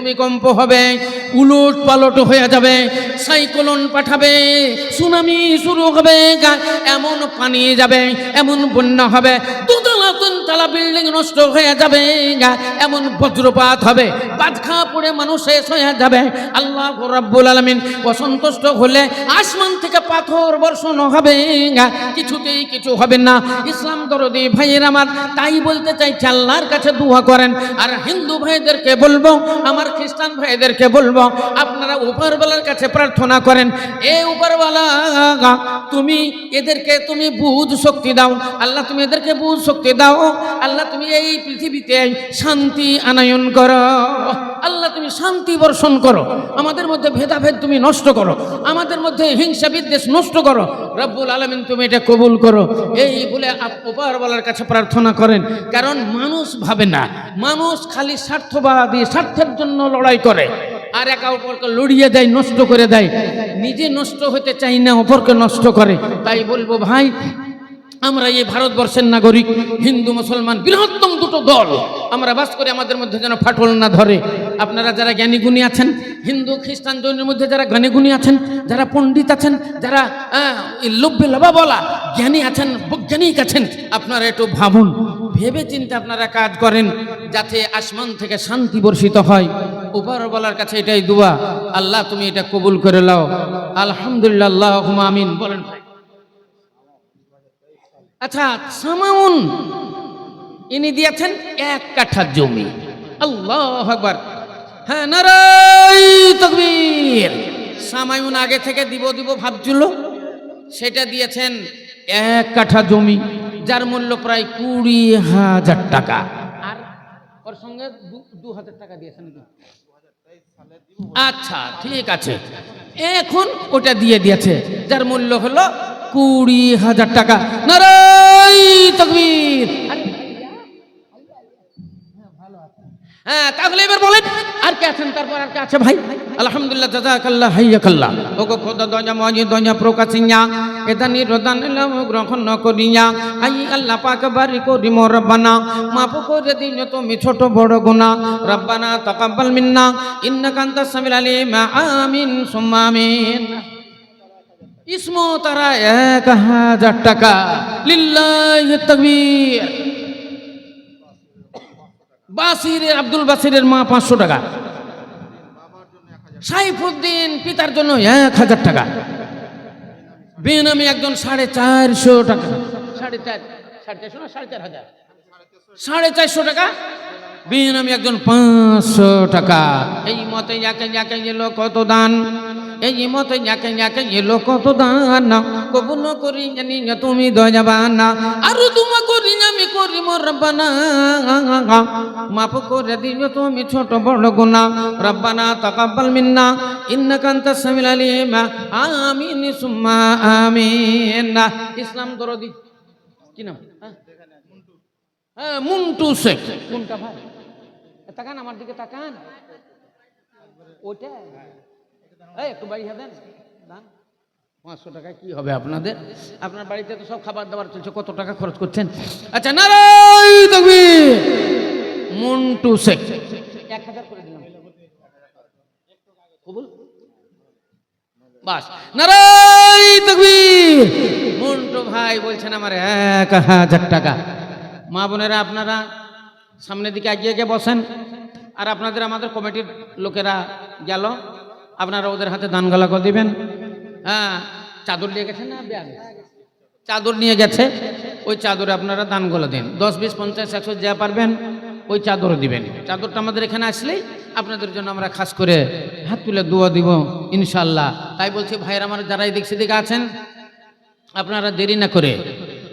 ভূমিকম্প হবে, উলট পালট হয়ে যাবে, সাইক্লোন পাঠাবে, সুনামি শুরু হবে এমন পানি যাবে, এমন বন্যা হবে দুতলা তিনতলা বিল্ডিং নষ্ট হয়ে যাবে, এমন বজ্রপাত হবে, বাজখা পড়ে মানুষ শেষ হয়ে যাবে। আল্লাহ রাব্বুল আলামিন অসন্তুষ্ট হলে আসমান থেকে পাথর বর্ষণ হবে, কিছুতেই কিছু হবে না। ইসলাম দরদি ভাইয়ের আমার তাই বলতে চাইছি, আল্লাহর কাছে দোয়া করেন। আর হিন্দু ভাইদেরকে বলব, আমার খ্রিস্টান ভাইদেরকে বলব, আপনারা উপরওয়ালার কাছে প্রার্থনা করেন, এ উপরওয়ালা, তুমি এদেরকে তুমি বুধ শক্তি দাও, আল্লাহ তুমি এদেরকে বুঝ শক্তি দাও। আল্লাহ তুমি এই পৃথিবীতে শান্তি আনায়ন করো। আল্লাহ তুমি শান্তি বর্ষণ করো। আমাদের মধ্যে ভেদাভেদ তুমি নষ্ট করো। আমাদের মধ্যে হিংসা বিদ্বেষ নষ্ট করো। রব্বুল আলমিন তুমি এটা কবুল করো। এই বলে উপরওয়ালার কাছে প্রার্থনা করেন। কারণ মানুষ ভাবে না। মানুষ খালি স্বার্থবাদী, স্বার্থের জন্য লড়াই করে। আর একা অপরকে লড়িয়ে দেয়, নষ্ট করে দেয়। নিজে নষ্ট হতে চাই না, অপরকে নষ্ট করে। তাই বলব ভাই আমরা এই ভারতবর্ষের নাগরিক, হিন্দু, মুসলমান, বৃহত্তম দুটো দল, আমরা বাস করে আমাদের মধ্যে যেন ফাটল না ধরে। আপনারা যারা জ্ঞানী গুণী আছেন, হিন্দু, খ্রিস্টান জৈনের মধ্যে যারা জ্ঞানী গুণী আছেন, যারা পণ্ডিত আছেন, যারা লোভ্যে লাভা বলা জ্ঞানী আছেন, বৈজ্ঞানিক আছেন, আপনারা একটু ভাবুন ভেবে চিন্তে আপনারা কাজ করেন যাতে আসমান থেকে শান্তি বর্ষিত হয়। উপর বলার কাছে এটাই দোয়া। আল্লাহ, তুমি এটা কবুল করে লাও। আলহামদুলিল্লাহ আমিন। বলেন আচ্ছা সামাউন ইনি দিয়েছেন এক কাঠা জমি। আল্লাহ আকবার। হ্যাঁ নারাই তকবীর। সামায়ুন আগে থেকে দিব দিব ভাবছিল। সেটা দিয়েছেন এক কাঠা জমি, যার মূল্য প্রায় কুড়ি হাজার টাকা। আর ওর সঙ্গে দু- হাজার টাকা দিয়েছেন? আচ্ছা ঠিক আছে। এখন ওটা দিয়ে দিয়েছে, যার মূল্য হলো কুড়ি হাজার টাকা। নারাই তকবীর। হ্যাঁ তাহলে এবার বলেন, আর কে আছেন তারপর আর কে আছে ভাই? আলহামদুলিল্লাহ, জাজাকাল্লাহ, হাইয়াকাল্লাহ। ওগো খোদা, দয়া মজি দয়া, প্রকাশিয়া। এটা নিরদান এলাম গ্রহণ করিয়া। আই আল্লাহ পাক বারি করি মোর রব্বানা। মাফ করে দিন তুমি ছোট বড় গুনাহ রব্বানা তাকাব্বাল মিন্না, ইন্নাকা আনতাস সামিল আলিম। আমিন, সুম্মা আমিন। ইসমো তারা এক হাজার টাকা। লিল্লাহি তাকবীর। বাসিরের আব্দুল বাসিরের মা পাঁচশো টাকা। সাইফুদ্দিন পিতার জন্য এক হাজার টাকা। বেনামি একজন সাড়ে চারশো টাকা। সাড়ে চার সাড়ে চারশো না সাড়ে চার হাজার? সাড়ে চারশো টাকা। বেনামি একজন পাঁচশো টাকা। এই মতে যাকে যাকে এলো কত দান? এই মতে যাকে যাকে এলো কত দান। কবুল করি জানি তুমি দয়াবানা। আরও তোমা করি আমি করি মোর রব্বানা। মাফ করে দিও তুমি ছোট বড় গুনাহ রব্বানা তাকাব্বাল মিন্না, ইন্নাকা আনতাস সামিল আলিম। আমিন, সুম্মা আমিন। ইসলাম দরদি। কি নাম? হ্যাঁ? হ্যাঁ মুন্টু শেখ। কোনটা ভাই? তাকান আমার দিকে তাকান। এই একটু বাড়ি দেন। দান। পাঁচশো টাকা কি হবে আপনাদের? আপনার বাড়িতে তো সব খাবার দাবার চলছে কত টাকা খরচ করছেন? আচ্ছা নারাই তকবীর মন্টু শেখ। এক হাজার করে দিলাম। কবুল? বাস। নারাই তকবীর মন্টু ভাই বলছেন আমার এক হাজার টাকা। মা বোনেরা আপনারা সামনের দিকে এগিয়ে গিয়ে বসেন। আর আপনাদের আমাদের কমিটির লোকেরা গেল। আপনারা ওদের হাতে দান গলা করে দিবেন। হ্যাঁ চাদর নিয়ে গেছে না ব্যাগ চাদর নিয়ে গেছে, ওই চাদরে আপনারা দান গলা দিন। দশ, বিশ, পঞ্চাশ, একশো যা পারবেন, ওই চাদরও দিবেন। চাদরটা আমাদের এখানে আসলেই আপনাদের জন্য আমরা খাস করে হাত তুলে দোয়া দিব ইনশাল্লাহ তাই বলছি, ভাইয়ের আমার যারা এদিক সেদিকে আছেন, আপনারা দেরি না করে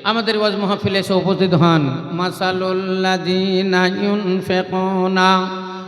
আমাদের ওয়াজ মাহফিলে এসে উপস্থিত হন। মাসালুল্লাযীনা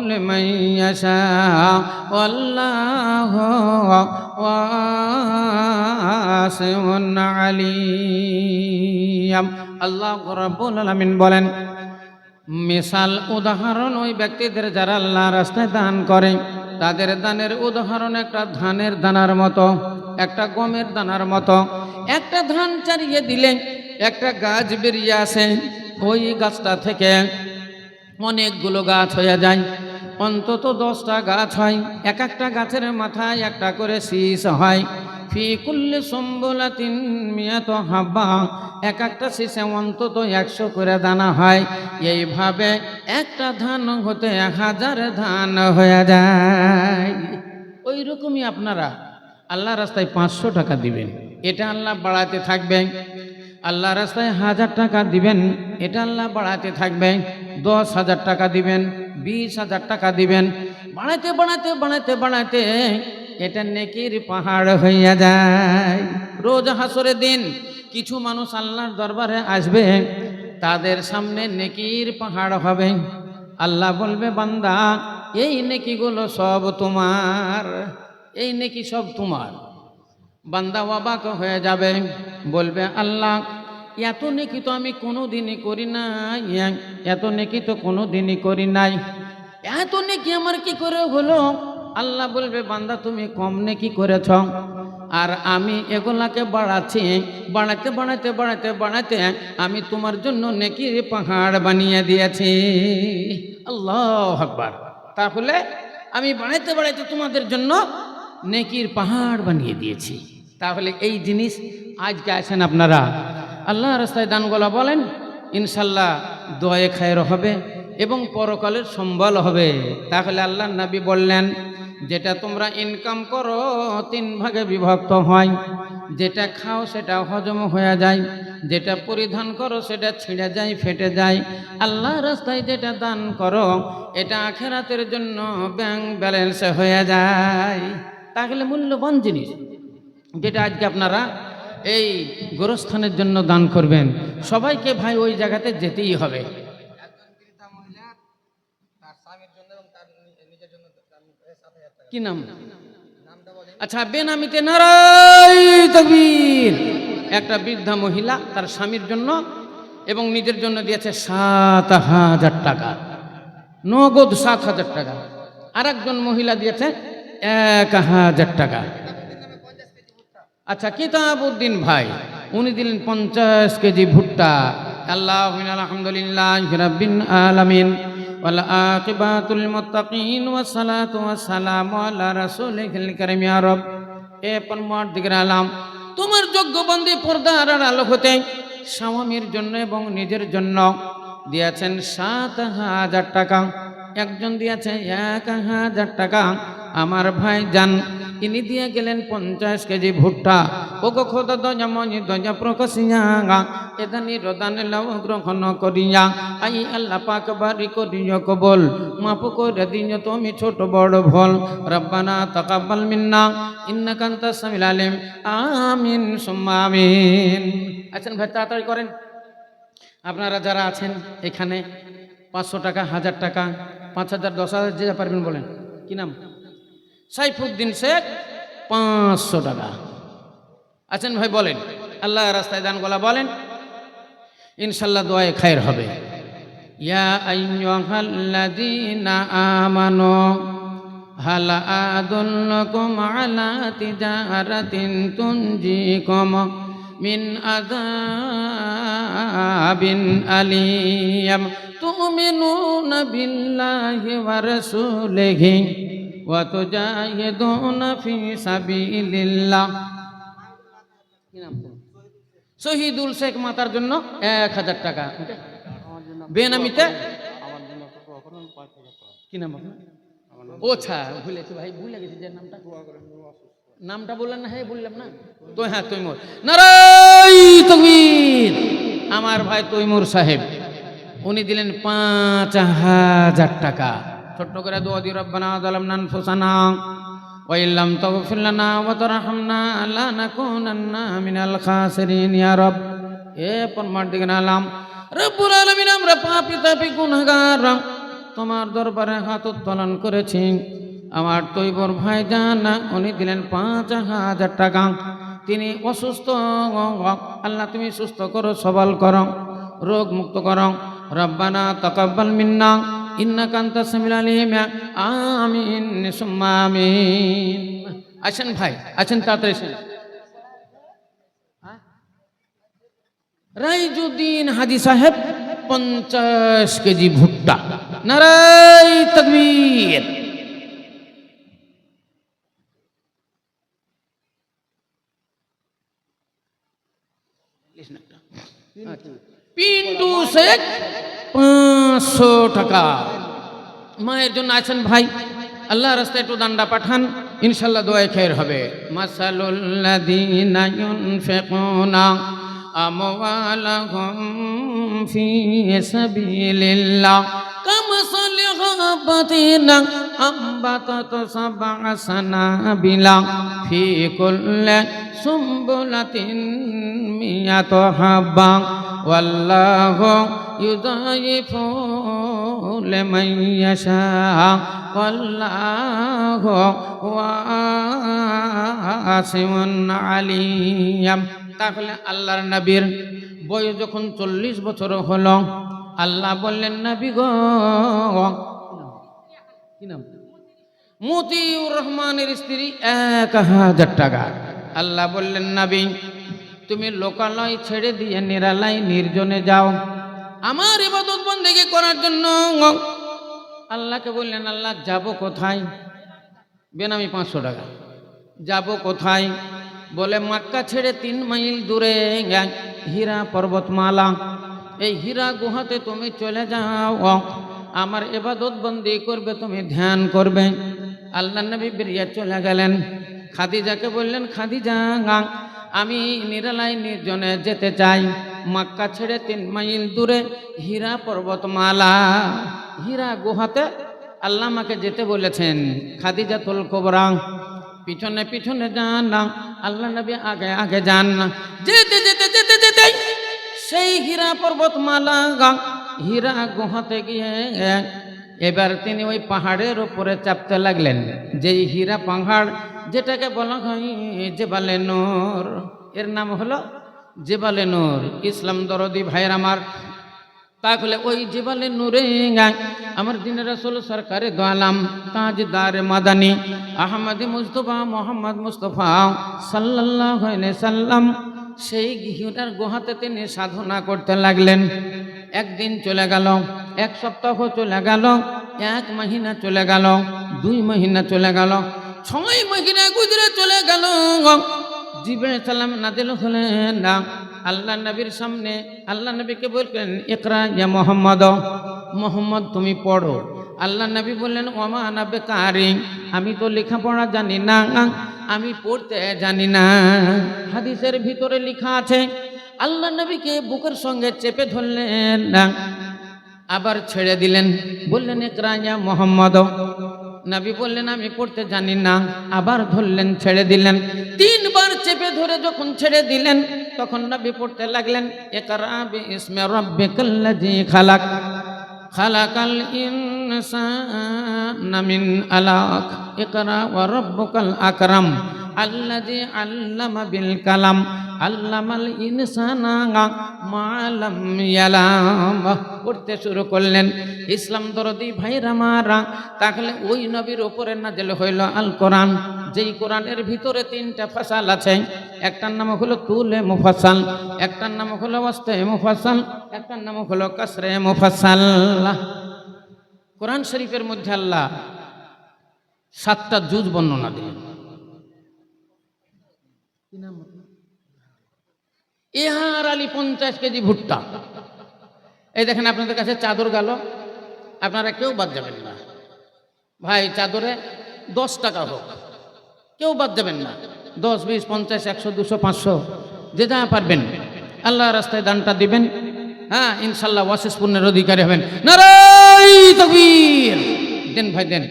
لمن يشاء والله واسع عليم الله رب العالمين বলেন মিশাল উদাহরণ ওই ব্যক্তিদের যারা আল্লাহ রাস্তায় দান করে তাদের দানের উদাহরণ একটা ধানের দানার মতো একটা গমের দানার মতো একটা ধান চারিয়ে দিলে একটা গাছ বেরিয়ে আসে ওই গাছটা থেকে অনেকগুলো গাছ হয়ে যায়। অন্তত দশটা গাছ হয়। এক একটা গাছের মাথায় একটা করে শীষ হয়। ফি কুল্লি সম্বলাতিন মিয়াত হাব্বা। এক একটা শীষে অন্তত একশো করে দানা হয়। এইভাবে একটা ধান হতে হাজার ধান হয়ে যায়। ওই রকমই আপনারা আল্লাহ রাস্তায় পাঁচশো টাকা দিবেন। এটা আল্লাহ বাড়াতে থাকবেন। আল্লাহ রাস্তায় হাজার টাকা দিবেন, এটা আল্লাহ বাড়াতে থাকবেন দশ হাজার টাকা দিবেন, বিশ হাজার টাকা দিবেন। বাড়াতে বাড়াতে বাড়াতে বাড়াতে এটা নেকির পাহাড় হইয়া যায়। রোজ হাসরের দিন কিছু মানুষ আল্লাহর দরবারে আসবে, তাদের সামনে নেকির পাহাড় হবে। আল্লাহ বলবে, বান্দা, এই নেকিগুলো সব তোমার, এই নেকি সব তোমার। বান্দা অবাক হয়ে যাবে, বলবে, আল্লাহ, এত নেকি তো আমি কোনো দিনই করি নাই, এত নেকি তো কোনো দিনই করি নাই। এত নেকি আমার কি করে হলো? আল্লাহ বলবে, বান্দা, তুমি কম নেকি করেছ। আর আমি এগুলাকে বাড়াচ্ছি, বাড়াতে বাড়াতে বাড়াতে বাড়াতে আমি তোমার জন্য নেকির পাহাড় বানিয়ে দিয়েছি। আল্লাহ আকবার। তাহলে আমি বাড়াইতে বাড়াইতে তোমাদের জন্য নেকির পাহাড় বানিয়ে দিয়েছি। তাহলে এই জিনিস আজকে আছেন আপনারা। আল্লাহ রাস্তায় দানগোলা বলেন, ইনশাল্লাহ দয়ে খায়ের হবে এবং পরকালের সম্বল হবে। তাহলে আল্লাহ নবী বললেন, যেটা তোমরা ইনকাম করো, তিন ভাগে বিভক্ত হয়। যেটা খাও, সেটা হজম হয়ে যায়। যেটা পরিধান করো, সেটা ছিঁড়ে যায়, ফেটে যায়। আল্লাহ রাস্তায় যেটা দান করো, এটা আখেরাতের জন্য ব্যাংক ব্যালেন্স হয়ে যায়। তাহলে মূল্যবান জিনিস। যেটা আজকে আপনারা এই গোরস্থানের জন্য দান করবেন। সবাইকে ভাই ওই জায়গাতে যেতেই হবে। কি নাম? আচ্ছা বেনামিতে তকবীর। একটা বৃদ্ধা মহিলা তার স্বামীর জন্য এবং নিজের জন্য দিয়েছে সাত হাজার টাকা। নগদ সাত হাজার টাকা। আর মহিলা দিয়েছে এক হাজার টাকা। আচ্ছা কিতাবউদ্দিন ভাই, উনি দিলেন পঞ্চাশ কেজি ভুট্টা। আল্লাহ আলহামদুলিল্লাহ আলামিন রব। এ পরমার দিকের আলাম। তোমার যোগ্য বন্দী পর্দার আলো হতে স্বামীর জন্য এবং নিজের জন্য দিয়েছেন সাত হাজার টাকা। একজন দিয়েছে এক হাজার টাকা। আমার ভাই যান ইনি দিয়ে গেলেন পঞ্চাশ কেজি ভুট্টা। ও গো খোদা দজা মনি দজা এদানি রদান লাও গ্রহণ করিয়া, আই আল্লাহ পাক বারি করিয়া কবল মাপ করে দিও তুমি ছোট বড় ভল। রব্বানা তাকাব্বাল মিন্না, ইন্নাকা আনতাস আমিন, সুম্মা আমিন। আছেন ভাই, তাড়াতাড়ি করেন। আপনারা যারা আছেন এখানে, পাঁচশো টাকা, হাজার টাকা, পাঁচ হাজার, দশ হাজার যে পারবেন বলেন। কি নাম? সাইফুদ্দিন শেখ, পাঁচশো টাকা। আছেন ভাই, বলেন। আল্লাহ রাস্তায় দান গলা বলেন। ইনশাল্লাহ দোয়ায় খায়ের হবে। ইয়া আইয়ুহাল্লাযীনা আমানু মিন বিল্লাহি ওয়া ফি সাবিলিল্লাহ কি নাম শহীদুল শেখ মাতার জন্য এক হাজার টাকা। বেনামিতে? কি নাম ও আচ্ছা ভুলেছি ভাই ভুলে গেছি যে নামটা। নামটা বললেন না হ্যাঁ বললাম না। তো হ্যাঁ তৈমুর। নারাই তকবীর! আমার ভাই তৈমুর সাহেব উনি দিলেন পাঁচ হাজার টাকা। ছোট্ট করে দোয়া দি রব্বানা জালামনা আনফুসানা, ওয়া ইল্লাম তাগফির লানা ওয়া তারহামনা লানাকুনান্না মিনাল খাসিরিন, ইয়া রব। এ পরমার দিকে নালাম রব্বুল আলামিন, আমরা পাপী তাপী গুনাহগার, তোমার দরবারে হাত উত্তোলন করেছি। আমার তৈবর ভাই জানা উনি দিলেন পাঁচ হাজার টাকা। তিনি অসুস্থ, আল্লাহ তুমি সুস্থ করো, সবল করো রোগ মুক্ত করো। রব্বানা তকাব্বাল মিন্না। ইন্নাকান্ত সামিলালিম আমিন আমিন আসেন ভাই আসেন তাড়াতাড়ি আসেন রাইজুদ্দিন হাজি সাহেব পঞ্চাশ কেজি ভুট্টা নারাই তকবীর পিন্টু শেখ পাঁচশো টাকা। মায়ের জন্য আছেন ভাই আল্লাহ রাস্তায় একটু দান্ডা পাঠান, ইনশাল্লাহ দোয়াই খের হবে। ওয়াল্লাহু ইউদাইফু লিমান ইয়াশা ওয়াল্লাহু ওয়াসিউন আলিয়াম তাহলে আল্লাহর নবীর বয়স যখন চল্লিশ বছর হলো, আল্লাহ বললেন, নবী গো মতিউর রহমানের স্ত্রী এক হাজার টাকা। আল্লাহ বললেন, নবী, তুমি লোকালয় ছেড়ে দিয়ে নিরালায় নির্জনে যাও। আমার ইবাদত বন্দেগী করার জন্য আল্লাহকে বললেন, আল্লাহ, যাব কোথায়? বেনামি পাঁচশো টাকা। যাব কোথায়? বলে, মাক্কা ছেড়ে তিন মাইল দূরে হীরা পর্বতমালা। এই হীরা গুহাতে তুমি চলে যাও। আমার এবাদত বন্দি করবে, তুমি ধ্যান করবে। আল্লাহ নবী বেরিয়ে চলে গেলেন। খাদিজাকে বললেন, খাদিজা আমি নিরালায় নির্জনে যেতে চাই। মাক্কা ছেড়ে তিন মাইল দূরে হীরা পর্বতমালা। হীরা গুহাতে আল্লাহ আমাকে যেতে বলেছেন। খাদিজা তুল কোবরা। পিছনে পিছনে যান না, আল্লাহ নবী আগে আগে যান না। যেতে যেতে যেতে যেতে সেই হীরা পর্বতমালা গা- হীরা গুহাতে গিয়ে এবার তিনি ওই পাহাড়ের উপরে চাপতে লাগলেন। যেই হীরা পাহাড় যেটাকে বলা হয় জেবালে নূর। এর নাম হলো জেবালে নূর। ইসলাম দরদি ভাইয়ের আমার। তাহলে ওই জীবনে নূরে গায়। আমার দিন রসুল সরকারে দোয়ালাম তাজদার মাদানি আহমদ মুস্তফা মোহাম্মদ মুস্তফা সাল্লাহ সাল্লাম। সেই গিহুরার গুহাতে তিনি সাধনা করতে লাগলেন। একদিন চলে গেল, এক সপ্তাহ চলে গেল, এক মহিনা চলে গেল, দুই মহিনা চলে গেল। ছয় মহিনা গুজরে চলে গেল জিবে সালাম নাদিল হলেন না। আল্লাহ নবীর সামনে আল্লাহ নবীকে বললেন একরা ইয়া মোহাম্মদ মোহাম্মদ তুমি পড়ো। আল্লাহ নবী বললেন, ওমা নবে কারি আমি তো লেখাপড়া জানি না, আমি পড়তে জানি না। হাদিসের ভিতরে লেখা আছে, আল্লাহ নবীকে বুকের সঙ্গে চেপে ধরলেন না। আবার ছেড়ে দিলেন, বললেন একরা ইয়া মোহাম্মদ নবী বললেন, আমি পড়তে জানি না। আবার ধরলেন, ছেড়ে দিলেন। তিনবার চেপে ধরে যখন ছেড়ে দিলেন, তখন নবী পড়তে লাগলেন একরা বিসমে রাব্বিকাল্লাযী খালাক। খালাকাল ইনসানা মিন আলাক। ইকরা ওয়া রাব্বুকাল আকরাম। আল্লাযী আল্লামা বিল কালাম। আল্লামাল ইনসানা মা লাম ইয়ালাম। পড়তে শুরু করলেন। ইসলাম দরদি ভাইরা মারা। তাহলে ওই নবীর ওপরে নাজেল হইল আল কোরআন। যেই কোরআনের ভিতরে তিনটা ফাসাল আছে। একটার নাম হলো তুলে মুফাসাল, একটার নাম হলো ওয়াস্তে মুফাসাল, একটার নাম হলো কাসরে মুফাসাল। কোরআন শরীফের মধ্যে আল্লাহ সাতটা জুজ বর্ণনা দিলেন। ইহার আলী পঞ্চাশ কেজি ভুট্টা। এই দেখেন আপনাদের কাছে চাদর গেল। আপনারা কেউ বাদ যাবেন না। ভাই, চাদরে দশ টাকা হোক। কেউ বাদ যাবেন না। দশ, বিশ, পঞ্চাশ, একশো, দুশো, পাঁচশো, যে যা পারবেন। আল্লাহ রাস্তায় দানটা দিবেন। হ্যাঁ ইনশাল্লাহ ওয়াসেস পুণ্যের অধিকারী হবেন। নারাই দেন ভাই, দেন।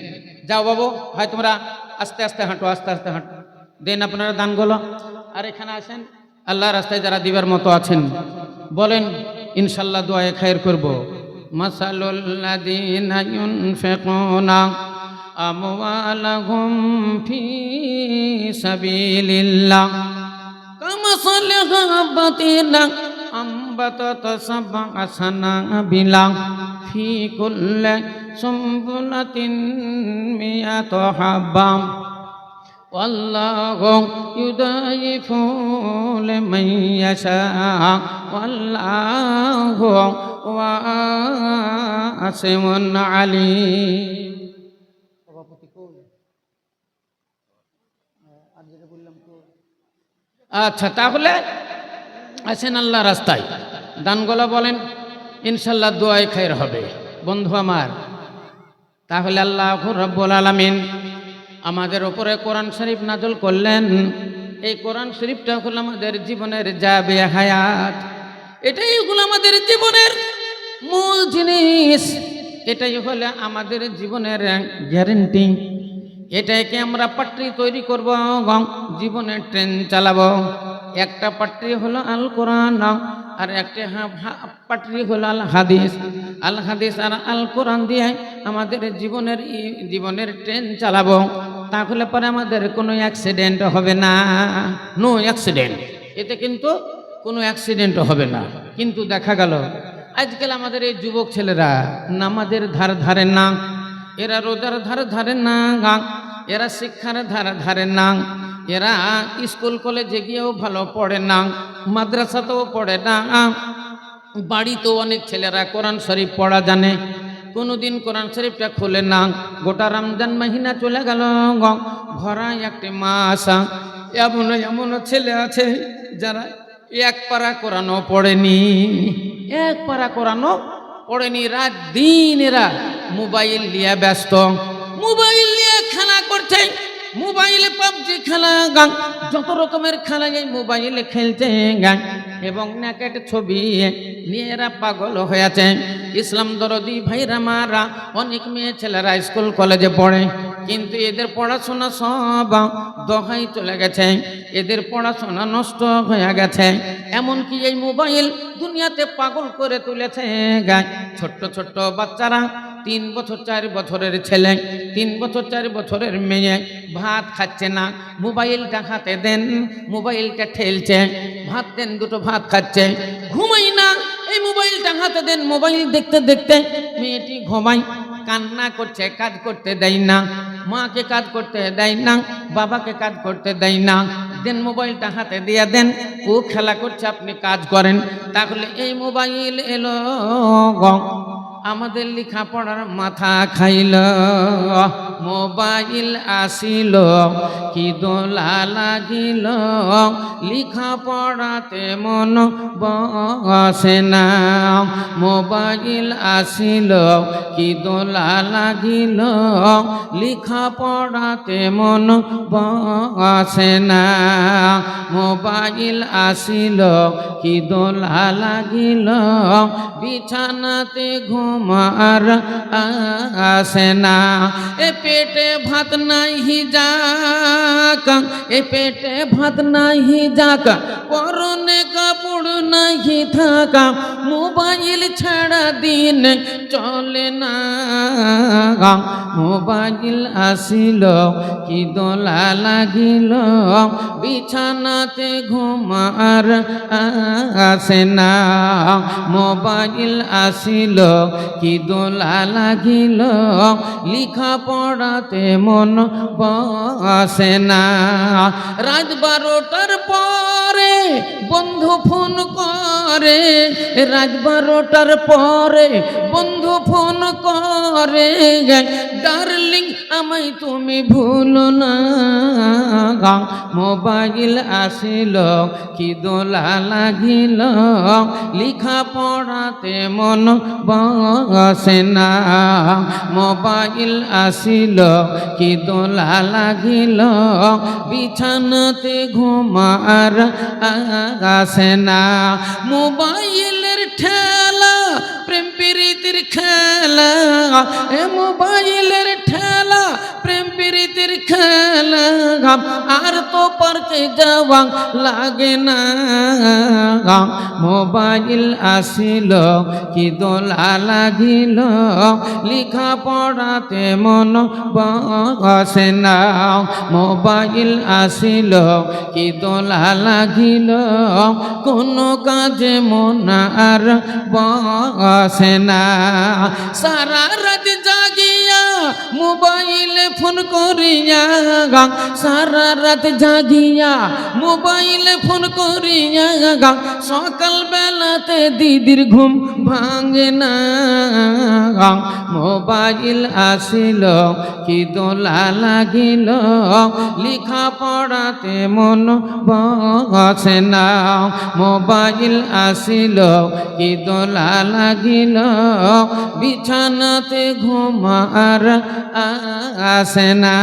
যাও বাবু। ভাই, তোমরা আস্তে আস্তে হাঁটো, আস্তে আস্তে হাঁটো। দেন আপনারা দানগুলো। আর এখানে আসেন। আল্লাহ রাস্তায় যারা দিবার মতো আছেন, বলেন ইনশাল্লাহ দোয়া খায়ের করব। মাসালুল্লাদিনা ইউনফিকুনা আমওয়ালাহুম ফি সাবিলিল্লাহ। কামাসালি হাবাতিন আমবাতাত সাবআ সানাবিলা ফি কুল্লি সুমবুলাতিন মিয়াত হাব্বা والله يضاعف لمن يشاء والله واسع عليم আচ্ছা তাহলে আছেন আল্লাহ রাস্তায় দানগোলা বলেন ইনশাল্লাহ দোয়াই খায়ের হবে বন্ধু আমার তাহলে আল্লাহ রব্বুল আলমিন আমাদের ওপরে কোরআন শরীফ নাজল করলেন। এই কোরআন শরীফটা হলো আমাদের জীবনের যাবে হায়াত। এটাই হলো আমাদের জীবনের মূল জিনিস। এটাই হলে আমাদের জীবনের গ্যারেন্টি এটাকে আমরা পাট্রি তৈরি করব, জীবনের ট্রেন চালাবো। একটা পাট্রি হলো আল কোরআন আর একটা পাটরি হলো আল হাদিস আল হাদিস আর আল কোরআন দিয়ে আমাদের জীবনের জীবনের ট্রেন চালাবো। তাহলে পরে আমাদের কোনো অ্যাক্সিডেন্ট হবে না। নো অ্যাক্সিডেন্ট এতে কিন্তু কোনো অ্যাক্সিডেন্ট হবে না। কিন্তু দেখা গেল আজকাল আমাদের এই যুবক ছেলেরা নামাজের ধার ধারে না এরা রোজার ধার ধারে না এরা শিক্ষার ধার ধারে না এরা স্কুল কলেজে গিয়েও ভালো পড়ে না মাদ্রাসাতেও পড়ে না। বাড়িতেও অনেক ছেলেরা কোরআন শরীফ পড়া জানে কোনোদিন কোরআন শরীফটা খোলে না। গোটা রমজান মাহিনা চলে গেল ভরা একটি মাস। এমন এমন ছেলে আছে যারা এক পারা কোরআনও পড়েনি। এক পারা কোরআনও পড়েনি। রাত দিন এরা মোবাইল নিয়ে ব্যস্ত। মোবাইল নিয়ে খেলা করছে। মোবাইলে পাবজি খেলা গান। যত রকমের খেলা এই মোবাইলে খেলছে গান। এবং নেকেট ছবি নিয়ে এরা পাগল হয়েছে। ইসলাম দরদি ভাইরা মারা অনেক মেয়ে ছেলেরা স্কুল, কলেজে পড়ে, কিন্তু এদের পড়াশোনা সব দহাই চলে গেছে। এদের পড়াশোনা নষ্ট হয়ে গেছে। এমনকি এই মোবাইল দুনিয়াতে পাগল করে তুলেছে গায়। ছোট্ট ছোট্ট বাচ্চারা, তিন বছর, চার বছরের ছেলে, তিন বছর, চার বছরের মেয়ে, ভাত খাচ্ছে না, মোবাইলটা হাতে দেন, মোবাইলটা ঠেলছে। ভাত দেন, দুটো ভাত খাচ্ছে। ঘুমাই না, এই মোবাইলটা হাতে দেন, মোবাইল দেখতে দেখতে মেয়েটি ঘুমাই কান্না করছে, কাজ করতে দেয় না। মাকে কাজ করতে দেয় না, বাবাকে কাজ করতে দেয় না। দেন মোবাইলটা হাতে দিয়ে দেন, ও খেলা করছে, আপনি কাজ করেন। তাহলে এই মোবাইল এলো গো। আমাদের লেখাপড়ার মাথা খাইল, মোবাইল আসিল, কি দোলা লাগিল, লেখাপড়াতে মন বসে না। মোবাইল আসিল, কি দোলা লাগিল, লেখাপড়াতে মন বসে না। মোবাইল আসিল, কি দোলা লাগিল, বিছানাতে ঘুমার আসে না। এ পেটে ভাত নাই যাক, এ পেটে ভাত নাই যাক, পরনে কাপড় নাই থাকা, মোবাইল ছাড়া দিন চলে না। মোবাইল আসিল, কি দোলা লাগিল, বিছানাতে ঘুমার আসে না। মোবাইল আসিল, কি দোলা লাগিল লিখা পড়াতে মন বসে না। রাত বারোটার পরে বন্ধু ফোন করে। রাত বারোটার পরে বন্ধু ফোন করে, ডার্লিং, আমায় তুমি ভুলো না মোবাইল আসিল কি দোলা লাগিল লিখা পড়াতে মন বসে না। মোবাইল আসিল কি দোলা লাগিল, বিছানাতে ঘুমার আসে না। মোবাইলের ঠেলা প্রেম প্রীতির খেলা। এ মোবাইলের ঠেলা প্রেম প্রীতির খেলা আর তো পারতে যাওয়া লাগে না মোবাইল আসিল, কি দোলা লাগিল, লিখা পড়াতে মন বসে না। মোবাইল আসিল, কি দোলা লাগিল, কোনো কাজে মন আর বসে না। সারা রাত জাগিয়া মোবাইলে ফোন করিয়া সারা রাত জাগিয়া মোবাইলে ফোন করিয়া সকাল বেলাতে দিদির ঘুম ভাঙে না মোবাইল আসিল, কি দোলা লাগিল, লিখা পড়াতে মন বসে না। মোবাইল আসিল, কি দোলা লাগিল, বিছানাতে ঘুম আর আসে না।